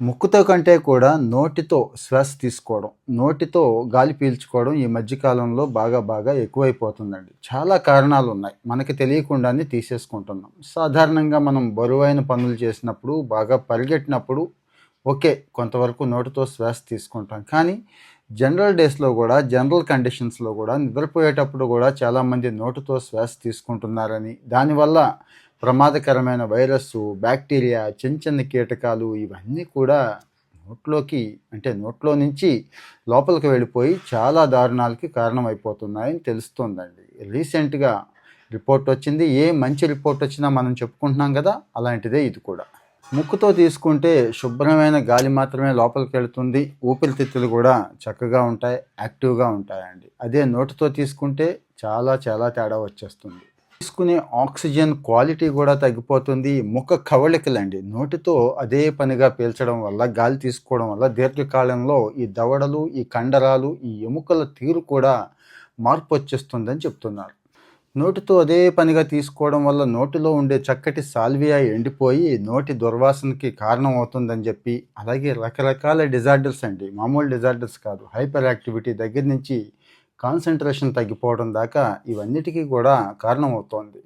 ముక్కుతో కంటే కూడా నోటితో శ్వాస తీసుకోవడం నోటితో గాలి పీల్చుకోవడం ఈ మధ్యకాలంలో బాగా బాగా ఎక్కువైపోతుందండి. చాలా కారణాలు ఉన్నాయి మనకి తెలియకుండానే తీసేసుకుంటున్నాం. సాధారణంగా మనం బరువైన పనులు చేసినప్పుడు బాగా పరిగెట్టినప్పుడు ఓకే కొంతవరకు నోటితో శ్వాస తీసుకుంటాం. కానీ జనరల్ డేస్లో కూడా జనరల్ కండిషన్స్లో కూడా నిద్రపోయేటప్పుడు కూడా చాలామంది నోటుతో శ్వాస తీసుకుంటున్నారని. దానివల్ల ప్రమాదకరమైన వైరస్ బ్యాక్టీరియా చిన్న చిన్న కీటకాలు ఇవన్నీ కూడా నోట్లోకి అంటే నోట్లో నుంచి లోపలికి వెళ్ళిపోయి చాలా దారుణాలకి కారణమైపోతున్నాయని తెలుస్తోందండి. రీసెంట్గా రిపోర్ట్ వచ్చింది. ఏ మంచి రిపోర్ట్ వచ్చినా మనం చెప్పుకుంటున్నాం కదా అలాంటిదే ఇది కూడా. ముక్కుతో తీసుకుంటే శుభ్రమైన గాలి మాత్రమే లోపలికి వెళుతుంది. ఊపిరితిత్తులు కూడా చక్కగా ఉంటాయి యాక్టివ్గా ఉంటాయండి. అదే నోటితో తీసుకుంటే చాలా చాలా తేడా వచ్చేస్తుంది. తీసుకునే ఆక్సిజన్ క్వాలిటీ కూడా తగ్గిపోతుంది. ముఖ కవళికలండి. నోటితో అదే పనిగా పీల్చడం వల్ల గాలి తీసుకోవడం వల్ల దీర్ఘకాలంలో ఈ దవడలు ఈ కండరాలు ఈ ఎముకల తీరు కూడా మార్పు వచ్చేస్తుందని చెప్తున్నారు. నోటితో అదే పనిగా తీసుకోవడం వల్ల నోటిలో ఉండే చక్కటి సాల్వియా ఎండిపోయి నోటి దుర్వాసనకి కారణం అవుతుందని చెప్పి అలాగే రకరకాల డిజార్డర్స్ అండి. మామూలు డిజార్డర్స్ కాదు. హైపర్ యాక్టివిటీ దగ్గర నుంచి కాన్సన్ట్రేషన్ తగ్గిపోవడం దాకా ఇవన్నిటికీ కూడా కారణమవుతోంది.